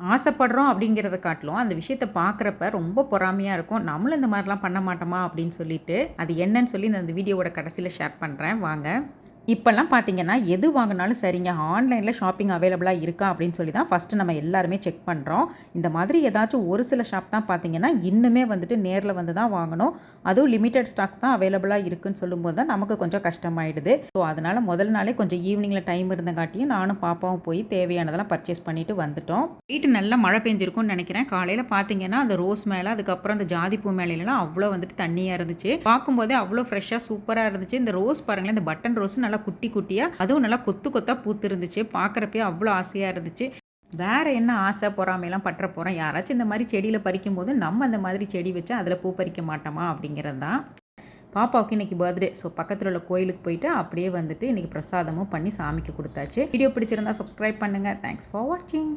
ஆசைப்படுறோம் அப்படிங்கிறத காட்டிலும் அந்த விஷயத்தை பார்க்குறப்ப ரொம்ப பொறாமையாக இருக்கும். நம்மளும் இந்த மாதிரிலாம் பண்ண மாட்டோமா? அப்படின்னு சொல்லிட்டு அது என்னன்னு சொல்லி நான் இந்த வீடியோவோட கடைசியில் ஷேர் பண்ணுறேன் வாங்க. இப்போல்லாம் பார்த்தீங்கன்னா எது வாங்கினாலும் சரிங்க ஆன்லைனில் ஷாப்பிங் அவைலபிளாக இருக்கா அப்படின்னு சொல்லி தான் ஃபஸ்ட்டு நம்ம எல்லாருமே செக் பண்ணுறோம் இந்த மாதிரி ஏதாச்சும் ஒரு சில ஷாப் தான் பார்த்தீங்கன்னா இன்னுமே வந்துட்டு நேரில் வந்து தான் வாங்கணும். அதுவும் லிமிட்டட் ஸ்டாக்ஸ் தான் அவைலபிளாக இருக்குன்னு சொல்லும்போது தான் நமக்கு கொஞ்சம் கஷ்டமாயிடுது. ஸோ அதனால் முதல் நாளே கொஞ்சம் ஈவினிங்கில் டைம் இருந்தங்காட்டியும் நானும் பாப்பாவும் போய் தேவையானதெல்லாம் பர்ச்சேஸ் பண்ணிட்டு வந்துட்டோம். வீட்டு நல்லா மழை பெஞ்சிருக்கும்னு நினைக்கிறேன். காலையில் பார்த்தீங்கன்னா அந்த ரோஸ் மேலே அதுக்கப்புறம் அந்த ஜாதி பூ மேலாம் அவ்வளோ வந்துட்டு தண்ணியாக இருந்துச்சு. பார்க்கும்போதே அவ்வளோ ஃப்ரெஷ்ஷாக சூப்பராக இருந்துச்சு. இந்த ரோஸ் பாருங்களேன் இந்த பட்டன் ரோஸ் நல்லா குட்டி குட்டியாக அதுவும் நல்லா கொத்து கொத்தாக பூத்து இருந்துச்சு பார்க்குறப்பே அவ்வளோ ஆசையாக இருந்துச்சு. வேறு என்ன ஆசை? பொறாமையெல்லாம் பற்ற போகிறோம் யாராச்சும் இந்த மாதிரி செடியில் பறிக்கும் போது நம்ம அந்த மாதிரி செடி வச்சா அதில் பூ பறிக்க மாட்டோமா? அப்படிங்கிறது தான். பாப்பாவுக்கு இன்றைக்கி பர்த்டே ஸோ பக்கத்தில் உள்ள கோயிலுக்கு போயிட்டு அப்படியே வந்துட்டு இன்றைக்கி பிரசாதமும் பண்ணி சாமிக்கு கொடுத்தாச்சு. வீடியோ பிடிச்சிருந்தா சப்ஸ்கிரைப் பண்ணுங்கள் தேங்க்ஸ் ஃபார் வாட்சிங்